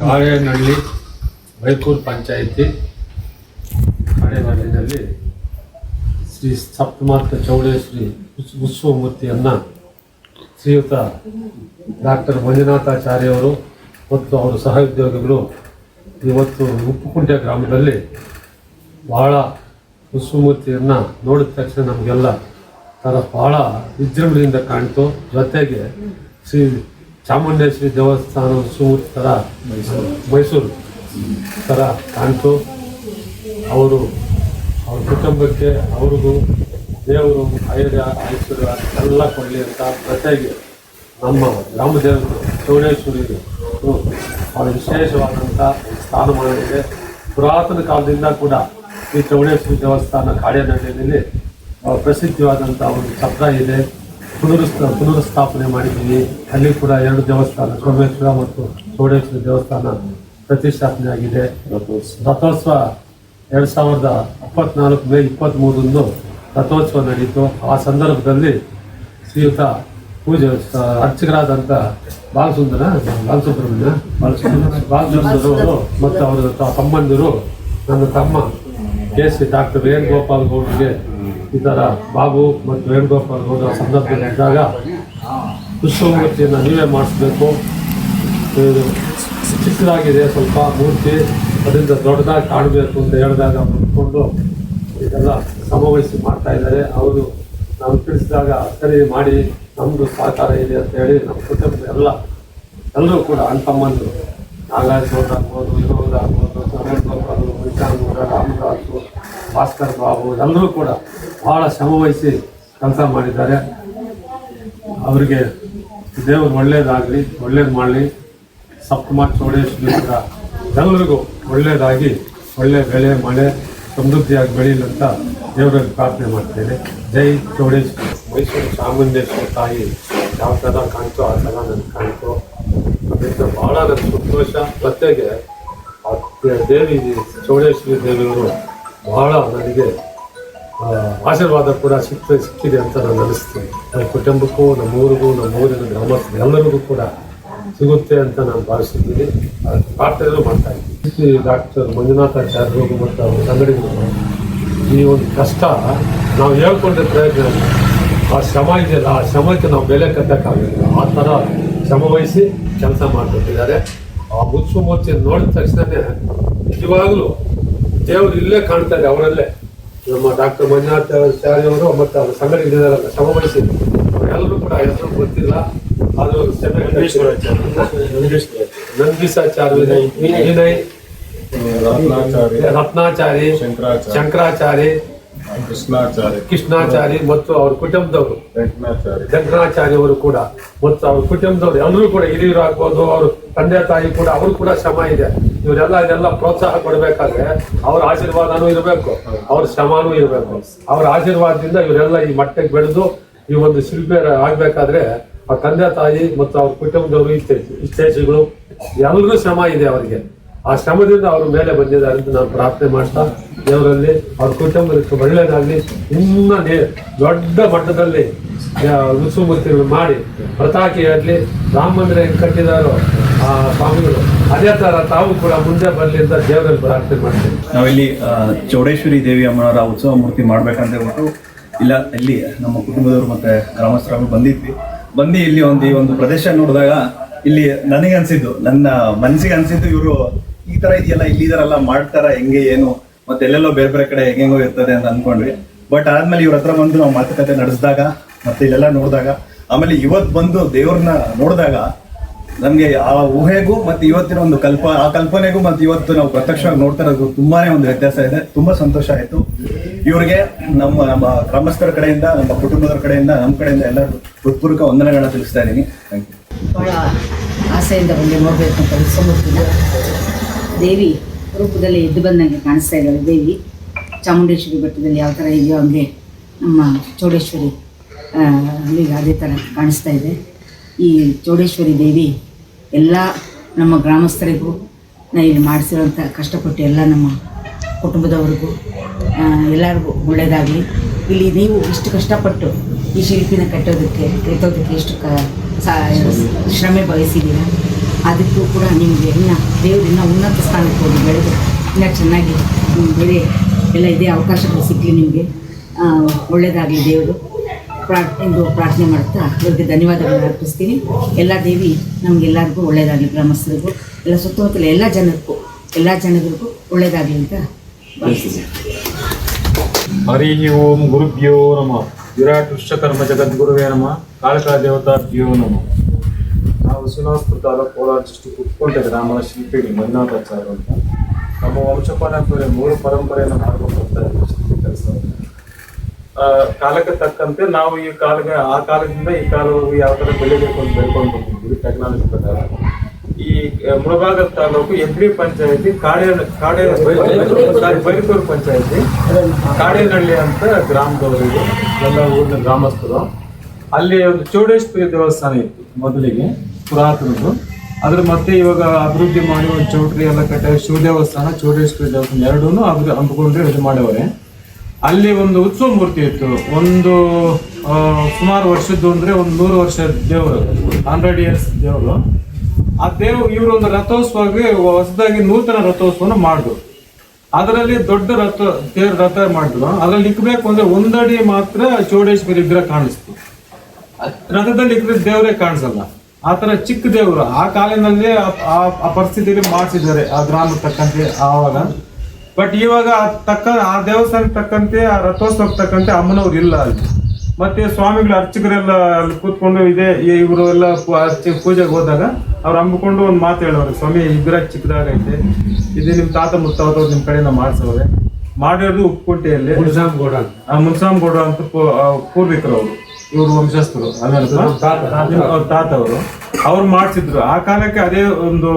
ಬಾಳೆನಹಳ್ಳಿ ಬೈಕೂರು ಪಂಚಾಯಿತಿ ಬಾಳೆನಹಳ್ಳಿನಲ್ಲಿ ಶ್ರೀ ಸಪ್ತಮಾತ್ರ ಚೌಡೇಶ್ವರಿ ಉತ್ಸವ ಶ್ರೀಯುತ ಡಾಕ್ಟರ್ ಮಂಜುನಾಥಾಚಾರ್ಯವರು ಮತ್ತು ಅವರ ಸಹೋದ್ಯೋಗಿಗಳು ಇವತ್ತು ಉಪ್ಪುಕುಂಟೆ ಗ್ರಾಮದಲ್ಲಿ ಬಹಳ ಉತ್ಸವಮೂರ್ತಿಯನ್ನು ನೋಡಿದ ತಕ್ಷಣ ನಮಗೆಲ್ಲ ತರ ಭಾಳ ವಿಜೃಂಭಣೆಯಿಂದ ಕಾಣ್ತು. ಜೊತೆಗೆ ಶ್ರೀ ಚಾಮುಂಡೇಶ್ವರಿ ದೇವಸ್ಥಾನ ಸೂರ್ ಥರ ಮೈಸೂರು ಥರ ಕಾಣ್ತು. ಅವರು, ಅವ್ರ ಕುಟುಂಬಕ್ಕೆ ಅವ್ರಿಗೂ ದೇವರು ಐರ್ಯ ಐಶ್ವರ್ಯ ಎಲ್ಲ ಕೊಡಲಿ ಅಂತ ಪ್ರತಿಯಾಗಿ ನಮ್ಮ ಗ್ರಾಮ ಚೌಡೇಶ್ವರಿ ಅವರ ವಿಶೇಷವಾದಂಥ ಸ್ಥಾನಮಾನವಿದೆ. ಪುರಾತನ ಕಾಲದಿಂದ ಕೂಡ ಈ ಚೌಡೇಶ್ವರಿ ದೇವಸ್ಥಾನ ಕಾಡೇನಹಳ್ಳಿಯಲ್ಲಿ ಪ್ರಸಿದ್ಧವಾದಂಥ ಒಂದು ಚಪ್ರ ಇದೆ. ಪುನರುಸ್ಥ, ಪುನರುಸ್ಥಾಪನೆ ಮಾಡಿದ್ದೀವಿ ಅಲ್ಲಿ ಕೂಡ ಎರಡು ದೇವಸ್ಥಾನ, ಸೋಮೇಶ್ವರ ಮತ್ತು ಚೌಡೇಶ್ವರ ದೇವಸ್ಥಾನ ಪ್ರತಿಷ್ಠಾಪನೆ ಆಗಿದೆ. ರಥೋತ್ಸವ ಎರಡು ಸಾವಿರದ ಇಪ್ಪತ್ನಾಲ್ಕು ಮೇ ಇಪ್ಪತ್ತ್ಮೂರರಂದು ರಥೋತ್ಸವ ನಡೆಯಿತು ಆ ಸಂದರ್ಭದಲ್ಲಿ ಶ್ರೀಯುತ ಪೂಜೆ ಅರ್ಚಕರಾದಂಥ ಬಾಲಸುಂದರ, ಬಾಲಸುಬ್ರಹ್ಮಣ್ಯ, ಬಾಲಸುಂದರ ಬಾಲಸುಂದರವರು ಮತ್ತು ಅವರ ತಮ್ಮಂದಿರು, ನನ್ನ ತಮ್ಮ ಕೆ ಸಿ ಡಾಕ್ಟರ್ ವೇಣುಗೋಪಾಲ್ ಗೌಡ್ರಿಗೆ ಈ ಥರ ಬಾಬು ಮತ್ತು ವೇಣುಗೋಪಾಲ್ ಹೋದ ಸಂದರ್ಭದಲ್ಲಿ ಇದ್ದಾಗ ಪುಷ್ಪಮೂರ್ತಿಯನ್ನು ನೀವೇ ಮಾಡಿಸ್ಬೇಕು. ಇದು ಚಿಕ್ಕದಾಗಿದೆ, ಸ್ವಲ್ಪ ಮೂರ್ತಿ, ಅದರಿಂದ ದೊಡ್ಡದಾಗಿ ಕಾಣಬೇಕು ಅಂತ ಹೇಳಿದಾಗ ಅಂದ್ಕೊಂಡು ಇದೆಲ್ಲ ಸಮವಹಿಸಿ ಮಾಡ್ತಾ ಇದ್ದಾರೆ. ಅವರು ನಾವು ತಿಳಿಸಿದಾಗ ಸರಿ ಮಾಡಿ ನಮ್ಮದು ಸಹಕಾರ ಇದೆ ಅಂತ ಹೇಳಿ ನಮ್ಮ ಕುಟುಂಬದ ಎಲ್ಲ, ಎಲ್ಲರೂ ಕೂಡ ಅಣ್ಣ ತಮ್ಮಂದರು ನಾಗರಾಜ್ ಗೌಡ್ ಆಗ್ಬೋದು, ವಿನೋದ್ ಆಗ್ಬೋದು ಸಮೇಶ್ ಗೋಪಾಲ್ ಗೌಡ ರಾಮದಾಸು, ಭಾಸ್ಕರ್ ಬಾಬು, ಎಲ್ಲರೂ ಕೂಡ ಬಹಳ ಶ್ರಮವಹಿಸಿ ಕೆಲಸ ಮಾಡಿದ್ದಾರೆ. ಅವರಿಗೆ ದೇವರು ಒಳ್ಳೆಯದಾಗಲಿ ಒಳ್ಳೇದು ಮಾಡಲಿ. ಸಪ್ತಮಾರ್ ಚೌಡೇಶ್ವರ ಎಲ್ಲರಿಗೂ ಒಳ್ಳೆಯದಾಗಿ ಒಳ್ಳೆಯ ಬೆಳೆ, ಮಳೆ ಸಮೃದ್ಧಿಯಾಗಿ ಬೆಳೀಲಿ ಅಂತ ದೇವರಲ್ಲಿ ಪ್ರಾರ್ಥನೆ ಮಾಡ್ತೇನೆ. ಜೈ ಚೌಡೇಶ್ವರಿ ಮೈಸೂರು ಚಾಮುಂಡೇಶ್ವರ ತಾಯಿ ಯಾವ ಥರ ಕಾಣ್ತೋ ಆ ಥರ ನನಗೆ ಕಾಣ್ತು ಅದರಿಂದ ಭಾಳ ನನ್ನ ಸಂತೋಷ. ಜೊತೆಗೆ ಆ ದೇವಿ, ಚೌಡೇಶ್ವರಿ ದೇವಿಯವರು ಬಹಳ ನನಗೆ ಆಶೀರ್ವಾದ ಕೂಡ ಸಿಕ್ತ, ಸಿಕ್ಕಿದೆ ಅಂತ ನಾನು ಅನಿಸ್ತೀನಿ. ನನ್ನ ಕುಟುಂಬಕ್ಕೂ, ನಮ್ಮ ಊರಿಗೂ, ನಮ್ಮ ಊರಿನ ಗ್ರಾಮಸ್ಥರು ಎಲ್ಲರಿಗೂ ಕೂಡ ಸಿಗುತ್ತೆ ಅಂತ ನಾನು ಭಾವಿಸಿದ್ದೀನಿ ಪ್ರಾರ್ಥನೆಯೂ ಮಾಡ್ತಾ ಇದ್ದೀನಿ. ಡಾಕ್ಟರ್ ಮಂಜುನಾಥಾಚಾರ್ಯರು ಮತ್ತು ಅವರ ಸಂಗಡಿಗರು ಈ ಒಂದು ಕಷ್ಟ, ನಾವು ಹೇಳ್ಕೊಂಡ ಪ್ರಯತ್ನ ಆ ಶ್ರಮ ಇದೆಯಲ್ಲ, ಆ ಶ್ರಮಕ್ಕೆ ನಾವು ಬೆಲೆ ಕಟ್ಟಕ್ಕಾಗಲಿಲ್ಲ ಆ ಥರ ಶ್ರಮ ವಹಿಸಿ ಕೆಲಸ ಮಾಡ್ಕೊಟ್ಟಿದ್ದಾರೆ ಆ ಮುಚ್ಚು ಮೂರ್ತಿ ನೋಡಿದ ತಕ್ಷಣವೇ ನಿಜವಾಗಲೂ ದೇವರು ಇಲ್ಲೇ ಕಾಣ್ತಾರೆ ಅವರಲ್ಲೇ. ನಮ್ಮ ಡಾಕ್ಟರ್ ಮಂಜುನಾಥ್ ಅವರು ಮತ್ತು ಅವ್ರ ಶ್ರಮ ವಹಿಸಿ ಅವರೆಲ್ಲರೂ ಕೂಡ ಹೆಸರು ಗೊತ್ತಿಲ್ಲ. ಆದರೂ ನಂದೀಶಾಚಾರ್ಯ ವಿನಯ್ ರತ್ನಾಚಾರಿ ಶಂಕರಾಚಾರ್ಯ ಶಂಕರಾಚಾರಿ ಕೃಷ್ಣಾಚಾರ್ಯ ಕೃಷ್ಣಾಚಾರಿ ಮತ್ತು ಅವ್ರ ಕುಟುಂಬದವರು. ವೆಂಕಟಾಚಾರ್ಯ ಅವರು ಕೂಡ ಮತ್ತು ಅವ್ರ ಕುಟುಂಬದವರು. ಎಲ್ಲರೂ ಕೂಡ ಹಿರಿಯರು ಆಗ್ಬೋದು ಅವ್ರ ತಂದೆ ತಾಯಿ ಕೂಡ ಅವರು ಕೂಡ ಶ್ರಮ ಇದೆ. ಇವರೆಲ್ಲ ಇದೆಲ್ಲ ಪ್ರೋತ್ಸಾಹ ಕೊಡಬೇಕಾದ್ರೆ ಅವ್ರ ಆಶೀರ್ವಾದನೂ ಇರಬೇಕು, ಅವ್ರ ಶ್ರಮನೂ ಇರಬೇಕು. ಅವ್ರ ಆಶೀರ್ವಾದದಿಂದ ಇವರೆಲ್ಲ ಈ ಮಟ್ಟಕ್ಕೆ ಬೆಳೆದು ಈ ಒಂದು ಶಿಲ್ಪಿ ಆಗ್ಬೇಕಾದ್ರೆ ಆ ತಂದೆ, ತಾಯಿ ಮತ್ತು ಅವ್ರ ಕುಟುಂಬದವರು ಇಷ್ಟೇ ಇತ್ತೇಜುಗಳು ಎಲ್ಲರೂ ಶ್ರಮ ಇದೆ ಅವರಿಗೆ. ಆ ಶ್ರಮದಿಂದ ಅವರು ಮೇಲೆ ಬಂದಿದ್ದಾರೆ ಅಂತ ನಾನು ಪ್ರಾರ್ಥನೆ ಮಾಡ್ತಾ ದೇವರಲ್ಲಿ ಅವ್ರ ಕುಟುಂಬಕ್ಕೆ ಒಳ್ಳೆಯದಾಗಲಿ. ಇನ್ನೂ ದೊಡ್ಡ ಮಟ್ಟದಲ್ಲಿ ರುಸುಮೂರ್ತಿಗಳು ಮಾಡಿ ಪ್ರತಾಕಿ ಆಗಲಿ ರಾಮ ಮಂದಿರ ಕಟ್ಟಿದಾರೋ ಆ ಸ್ವಾಮಿಗಳು, ಅದೇ ತರ ತಾವು ಕೂಡ ಮುಂದೆ ಬರಲಿ ಅಂತ ದೇವರಲ್ಲಿ ಪ್ರಾರ್ಥನೆ ಮಾಡ್ತೀವಿ. ನಾವಿಲ್ಲಿ ಚೌಡೇಶ್ವರಿ ದೇವಿ ಅಮ್ಮನವರ ಉತ್ಸವ ಮೂರ್ತಿ ಮಾಡ್ಬೇಕಂತ ಹೇಳ್ಬಿಟ್ಟು, ಇಲ್ಲ, ಇಲ್ಲಿ ನಮ್ಮ ಕುಟುಂಬದವರು ಮತ್ತೆ ಗ್ರಾಮಸ್ಥರು ಬಂದಿದ್ವಿ. ಬಂದು ಇಲ್ಲಿ ಒಂದು, ಈ ಒಂದು ಪ್ರದೇಶ ನೋಡಿದಾಗ ಇಲ್ಲಿ ನನಗೆ ಅನ್ಸಿದ್ದು, ನನ್ನ ಮನಸ್ಸಿಗೆ ಅನ್ಸಿದ್ದು ಇವರು ಈ ತರ ಇದೆಯಲ್ಲ, ಇಲ್ಲಿ ಇದರೆಲ್ಲ ಮಾಡ್ತಾರ, ಹೆಂಗೆ, ಏನು, ಮತ್ತೆ ಎಲ್ಲೆಲ್ಲೋ ಬೇರೆ ಬೇರೆ ಕಡೆ ಹೆಂಗೆಂಗೋ ಇರ್ತದೆ ಅಂತ ಅನ್ಕೊಂಡ್ವಿ. ಬಟ್ ಆದ್ಮೇಲೆ ಇವ್ರ ಹತ್ರ ಬಂದು ನಾವು ಮಾತುಕತೆ ನಡೆಸಿದಾಗ ಮತ್ತೆ ಇಲ್ಲೆಲ್ಲ ನೋಡಿದಾಗ, ಆಮೇಲೆ ಇವತ್ತು ಬಂದು ದೇವ್ರನ್ನ ನೋಡಿದಾಗ ನಮಗೆ ಆ ಊಹೆಗೂ ಮತ್ತೆ ಇವತ್ತಿನ ಒಂದು ಕಲ್ಪ, ಆ ಕಲ್ಪನೆಗೂ ಮತ್ತೆ ಇವತ್ತು ನಾವು ಪ್ರತ್ಯಕ್ಷವಾಗಿ ನೋಡ್ತಾ ಇರೋದು ತುಂಬಾನೇ ಒಂದು ವ್ಯತ್ಯಾಸ ಇದೆ. ತುಂಬಾ ಸಂತೋಷ ಆಯ್ತು. ಇವರಿಗೆ ನಮ್ಮ ನಮ್ಮ ಗ್ರಾಮಸ್ಥರ ಕಡೆಯಿಂದ, ನಮ್ಮ ಕುಟುಂಬದವ್ರ ಕಡೆಯಿಂದ, ನಮ್ಮ ಕಡೆಯಿಂದ ಎಲ್ಲರೂ ಹೃತ್ಪೂರ್ವಕ ವಂದನೆಗಳನ್ನ ತಿಳಿಸ್ತಾ ಇದ್ದೀನಿ. ಥ್ಯಾಂಕ್ ಯು ಬಹಳ ಆಸೆಯಿಂದ ಬಂದು ನೋಡಬೇಕು ಅಂತ ಉತ್ಸವಮೂರ್ತಿಗೆ ದೇವಿ ರೂಪದಲ್ಲಿ ಎದ್ದು ಬಂದಂಗೆ ಕಾಣಿಸ್ತಾ ಇದ್ದಾಳೆ ದೇವಿ ಚಾಮುಂಡೇಶ್ವರಿ ಬೆಟ್ಟದಲ್ಲಿ ಯಾವ ಥರ ಇದೆಯೋ ಅಂದರೆ ನಮ್ಮ ಚೌಡೇಶ್ವರಿ ಅಲ್ಲಿಗೆ ಅದೇ ಥರ ಕಾಣಿಸ್ತಾ ಇದೆ. ಈ ಚೌಡೇಶ್ವರಿ ದೇವಿ ಎಲ್ಲ ನಮ್ಮ ಗ್ರಾಮಸ್ಥರಿಗೂ, ನಾ ಇಲ್ಲಿ ಮಾಡಿಸಿರೋಂಥ ಕಷ್ಟಪಟ್ಟು ಎಲ್ಲ ನಮ್ಮ ಕುಟುಂಬದವ್ರಿಗೂ ಎಲ್ಲರಿಗೂ ಒಳ್ಳೆಯದಾಗಲಿ ಇಲ್ಲಿ ನೀವು ಇಷ್ಟು ಕಷ್ಟಪಟ್ಟು ಈ ಶಿಲ್ಪಿನ ಕಟ್ಟೋದಕ್ಕೆ ಕೆತ್ತೋದಕ್ಕೆ ಎಷ್ಟು ಕ ಶ್ರಮೆ ಬಯಸಿದ್ದೀರ? ಅದಕ್ಕೂ ಕೂಡ ನಿಮಗೆ ಇನ್ನು ದೇವರು ಇನ್ನೂ ಉನ್ನತ ಸ್ಥಾನಕ್ಕೆ ಹೋಗಿ ಬೆಳೆದು ಇನ್ನೂ ಚೆನ್ನಾಗಿ ಬೇರೆ ಎಲ್ಲ ಇದೇ, ಅವಕಾಶಗಳು ಸಿಕ್ಕಲಿ ನಿಮಗೆ. ಒಳ್ಳೆಯದಾಗಲಿ ದೇವರು. ಪ್ರಾ ಎಂದು ಪ್ರಾರ್ಥನೆ ಮಾಡ್ತಾ ಇವರಿಗೆ ಧನ್ಯವಾದಗಳನ್ನು ಅರ್ಪಿಸ್ತೀನಿ. ಎಲ್ಲ ದೇವಿ ನಮಗೆಲ್ಲರಿಗೂ ಒಳ್ಳೆಯದಾಗಲಿ ಗ್ರಾಮಸ್ಥರಿಗೂ ಎಲ್ಲ ಸುತ್ತಮುತ್ತಲ ಎಲ್ಲ ಜನಕ್ಕೂ, ಎಲ್ಲ ಜನಗಳಿಗೂ ಒಳ್ಳೆಯದಾಗಲಿ ಅಂತ ಹರಿ ಓಂ ಗುರುಭ್ಯೋ ನಮಃ. ವಿರಾಟ್ ವಿಶ್ವಕರ್ಮ ಜಗದ್ಗುರುವೇ ನಮಃ. ಕಾಳಕಾ ದೇವತಾಭ್ಯೋ ನಮಃ. ನಾವು ತಾಲೂಕು ಕೋಲಾರ ಡಿಸ್ಟಿಕ್ ಉತ್ಕೊಂಡೆ ಗ್ರಾಮದ ಶಿಲ್ಪಿಗಳು ಮಂಜುನಾಥಾಚಾರ್ಯ ಅಂತ. ನಮ್ಮ ವಂಶ ಪರಂಪರೆ ಮೂಲ ಪರಂಪರೆಯನ್ನು ಮಾಡ್ಕೊಂಡು ಅಂತ ಶಿಲ್ಪಿ ಕಾಲಕ್ಕೆ ತಕ್ಕಂತೆ ನಾವು ಈ ಕಾಲಕ್ಕೆ, ಆ ಕಾಲದಿಂದ ಈ ಕಾಲವರೆಗೂ ಯಾವ ತರ ಬೆಳಿಬೇಕು ಅಂತ ಬೆಳ್ಕೊಂಡು ಬಂದಿದ್ವಿ ಟೆಕ್ನಾಲಜಿ ಪ್ರಕಾರ. ಈ ಮುಳಭಾಗದ ತಾಲೂಕು ಎಬ್ರಿ ಪಂಚಾಯತಿ, ಕಾಡೇನ ಕಾಡೇ ಬೈಕೂರು ಪಂಚಾಯತಿ, ಕಾಡೇನಹಳ್ಳಿ ಅಂತ ಗ್ರಾಮದವರು ಇದು, ಎಲ್ಲ ಊರಿನ ಗ್ರಾಮಸ್ಥರು. ಅಲ್ಲಿ ಒಂದು ಚೌಡೇಶ್ವರಿ ದೇವಸ್ಥಾನ ಇತ್ತು ಮೊದಲಿಗೆ, ಪುರಾತನದ್ದು. ಅದ್ರ ಮತ್ತೆ ಇವಾಗ ಅಭಿವೃದ್ಧಿ ಮಾಡಿ ಒಂದು ಚೌಟ್ರಿ ಎಲ್ಲ ಕಟ್ಟ, ಶಿವ ದೇವಸ್ಥಾನ, ಚೌಡೇಶ್ವರಿ ದೇವಸ್ಥಾನ ಎರಡೂ ಅಭಿವೃದ್ಧಿ ಅಂದ್ಕೊಂಡ್ರೆ ಇದು ಮಾಡವ್ರೆ ಅಲ್ಲಿ ಒಂದು ಉತ್ಸವ ಮೂರ್ತಿ ಇತ್ತು. ಒಂದು ಸುಮಾರು ವರ್ಷದ್ದು ಅಂದ್ರೆ ಒಂದು ನೂರು ವರ್ಷದ ದೇವರು ಹಂಡ್ರೆಡ್ ಇಯರ್ಸ್ ದೇವರು. ಆ ದೇವ್, ಇವರು ಒಂದು ರಥೋತ್ಸವಕ್ಕೆ ಹೊಸದಾಗಿ ನೂತನ ರಥೋತ್ಸವನ ಮಾಡಿದ್ರು. ಅದರಲ್ಲಿ ದೊಡ್ಡ ರಥ ದೇವ್ರ ರಥ ಮಾಡಿದ್ರು. ಅದ್ರಲ್ಲಿ ಇಕ್ಬೇಕು ಅಂದ್ರೆ ಒಂದಡಿ ಮಾತ್ರ ಚೌಡೇಶ್ವರಿ ವಿಗ್ರಹ ಕಾಣಿಸ್ತು. ರಥದಲ್ಲಿ ಇಕ್ಕಿದ್ರೆ ದೇವರೇ ಕಾಣಿಸಲ್ಲ. ಆ ಥರ ಚಿಕ್ಕ ದೇವರು. ಆ ಕಾಲಿನಲ್ಲಿ ಆ ಪರಿಸ್ಥಿತಿಯಲ್ಲಿ ಮಾಡಿಸಿದ್ದಾರೆ ಆ ಗ್ರಾಮಕ್ಕೆ ತಕ್ಕಂತೆ ಆವಾಗ. ಬಟ್ ಇವಾಗ ತಕ್ಕ ಆ ದೇವಸ್ಥಾನಕ್ಕೆ ತಕ್ಕಂತೆ ಆ ರಥೋತ್ಸವಕ್ಕೆ ತಕ್ಕಂತೆ ಅಮ್ಮನವ್ರು ಇಲ್ಲ ಅಲ್ಲಿ. ಮತ್ತೆ ಸ್ವಾಮಿಗಳು ಅರ್ಚಕರೆಲ್ಲ ಅಲ್ಲಿ ಕೂತ್ಕೊಂಡು ಇದೆ ಇವರು ಎಲ್ಲ ಅರ್ಚ ಪೂಜೆಗೆ ಹೋದಾಗ ಅವ್ರು ಅಂಬಿಕೊಂಡು ಒಂದು ಮಾತು ಹೇಳೋರು ಸ್ವಾಮಿ ವಿಗ್ರಹ ಚಿಕ್ಕದಾಗೈತೆ. ಇದು ನಿಮ್ಮ ತಾತ ಮುತ್ತಾತವ್ರು ನಿಮ್ಮ ಕಡೆಯಿಂದ ಮಾಡಿಸೋರೆ. ಮಾಡಿರೋದು ಉಪ್ಪುಂಟೆಯಲ್ಲಿ ಮುನ್ಸಾಮ್ ಗೌಡ ಆ ಅಂತ ಪೂರ್ವಿಕರು ಅವರು ಇವರು ವಂಶಸ್ಥರು. ಅವ್ರ ತಾತ ಅವರು ಅವ್ರು ಮಾಡ್ಸಿದ್ರು. ಆ ಕಾಲಕ್ಕೆ ಅದೇ ಒಂದು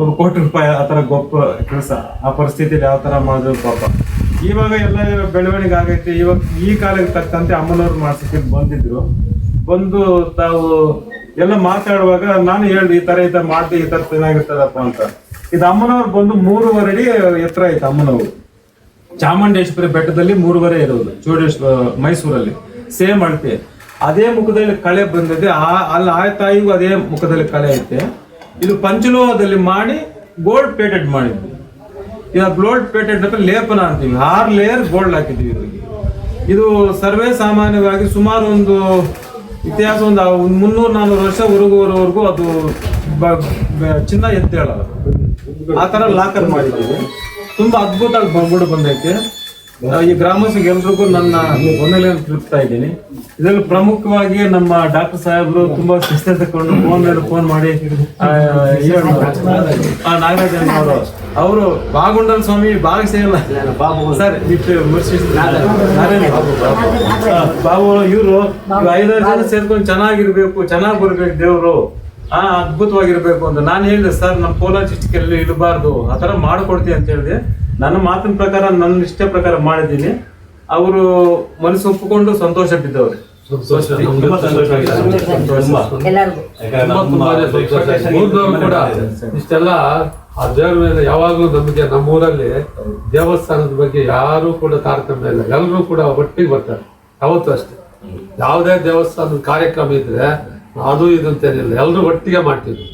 ಒಂದು ಕೋಟಿ ರೂಪಾಯಿ ಆ ತರ ಗೊಪ್ಪ ಕೆಲಸ. ಆ ಪರಿಸ್ಥಿತಿಯಲ್ಲಿ ಯಾವ ತರ ಮಾಡಿದ್ರು ಪಾಪ. ಇವಾಗ ಎಲ್ಲ ಬೆಳವಣಿಗೆ ಆಗೈತೆ. ಇವಾಗ ಈ ಕಾಲಕ್ಕೆ ತಕ್ಕಂತೆ ಅಮ್ಮನವ್ರು ಮಾಡ್ಸಿ ಬಂದಿದ್ರು. ಬಂದು ತಾವು ಎಲ್ಲ ಮಾತಾಡುವಾಗ ನಾನು ಹೇಳ್ದೆ ಈ ತರ ಈ ತರ ಮಾಡ್ದೆ ಈ ತರ ಚೆನ್ನಾಗಿರ್ತದಪ್ಪ ಅಂತ. ಇದು ಅಮ್ಮನವ್ರು ಬಂದು ಮೂರುವರೆ ಅಡಿ ಎತ್ತರ ಐತೆ ಅಮ್ಮನವರು. ಚಾಮುಂಡೇಶ್ವರಿ ಬೆಟ್ಟದಲ್ಲಿ ಮೂರುವರೆ ಇರೋದು. ಚೂಡೇಶ್ವರ ಮೈಸೂರಲ್ಲಿ. ಸೇಮ್ ಅಳತೆ. ಅದೇ ಮುಖದಲ್ಲಿ ಕಳೆ ಬಂದಿದೆ. ಆ, ಅಲ್ಲಿ ಆ ತಾಯಿಗೂ ಅದೇ ಮುಖದಲ್ಲಿ ಕಳೆ ಐತೆ. ಇದು ಪಂಚಲೋಹದಲ್ಲಿ ಮಾಡಿ ಗೋಲ್ಡ್ ಪೇಟೆಡ್ ಮಾಡಿದ್ವಿ. ಈಗ ಗೋಲ್ಡ್ ಪೇಟೆಡ್ ಅಂತ ಲೇಪನ ಅಂತೀವಿ. ಆರು ಲೇಯರ್ ಗೋಲ್ಡ್ ಹಾಕಿದ್ವಿ ಇದಕ್ಕೆ ಇದು ಸರ್ವೇ ಸಾಮಾನ್ಯವಾಗಿ ಸುಮಾರು ಒಂದು ಇತಿಹಾಸ ಒಂದು ಮುನ್ನೂರು ನಾನ್ನೂರು ವರ್ಷ ಹೊರಗುವರೆವರೆಗೂ ಅದು ಚಿನ್ನ ಎತ್ತೇಳ ಆ ಥರ ಲಾಕರ್ ಮಾಡಿದ್ದೀವಿ. ತುಂಬ ಅದ್ಭುತವಾಗಿ ಬಂದ್ಬಿಡು ಬಂದೈತೆ. ಈ ಗ್ರಾಮಸ್ಥರಿಗೆ ಎಲ್ರಿಗೂ ನನ್ನ ಒಂದೆಲೆಯನ್ನು ತಿಳಿಸ್ತಾ ಇದ್ದೀನಿ. ಇದರಲ್ಲಿ ಪ್ರಮುಖವಾಗಿ ನಮ್ಮ ಡಾಕ್ಟರ್ ಸಾಹೇಬರು ತುಂಬಾ ಶಿಸ್ತೆ ತಗೊಂಡು ಫೋನ್ ಮೇಲೆ ಫೋನ್ ಮಾಡಿ ನಾಗರಾಜನ್ ಅವರು. ಅವರು ಬಾಗುಂಡಲ್ ಸ್ವಾಮಿ ಬಾಗ ಸರ್ ಬಾಬು ಇವರು ಐದಾರು ಜನ ಸೇರ್ಕೊಂಡು ಚೆನ್ನಾಗಿರ್ಬೇಕು, ಚೆನ್ನಾಗಿ ಬರ್ಬೇಕು ದೇವರು. ಆ, ಅದ್ಭುತವಾಗಿರ್ಬೇಕು ಅಂತ. ನಾನು ಹೇಳಿದೆ, ಸರ್ ನಮ್ಮ ಕೋಲಾರ ಡಿಸ್ಟಿಕ್ ಎಲ್ಲಿ ಇಡಬಾರ್ದು. ಆ ಥರ ಮಾಡ್ಕೊಡ್ತೀನಿ ಅಂತ ಹೇಳಿದೆ. ನನ್ನ ಮಾತಿನ ಪ್ರಕಾರ ನನ್ನ ಇಷ್ಟ ಪ್ರಕಾರ ಮಾಡಿದ್ದೀನಿ. ಅವರು ಮನಸ್ಸು ಒಪ್ಪಿಕೊಂಡು ಸಂತೋಷ ಬಿದ್ದವ್ರೆ. ಕೂಡ ಇಷ್ಟೆಲ್ಲ ಆ ದೇವ್ರ ಮೇಲೆ ಯಾವಾಗಲೂ ನಮಗೆ ನಮ್ಮೂರಲ್ಲಿ ದೇವಸ್ಥಾನದ ಬಗ್ಗೆ ಯಾರು ಕೂಡ ತಾರತಮ್ಯ ಇಲ್ಲ. ಎಲ್ಲರೂ ಕೂಡ ಒಟ್ಟಿಗೆ ಬರ್ತಾರೆ. ಯಾವತ್ತೂ ಅಷ್ಟೇ. ಯಾವುದೇ ದೇವಸ್ಥಾನದ ಕಾರ್ಯಕ್ರಮ ಇದ್ರೆ ಅದು ಇದು ಅಂತೇನಿಲ್ಲ ಎಲ್ಲರೂ ಒಟ್ಟಿಗೆ ಮಾಡ್ತೀವಿ.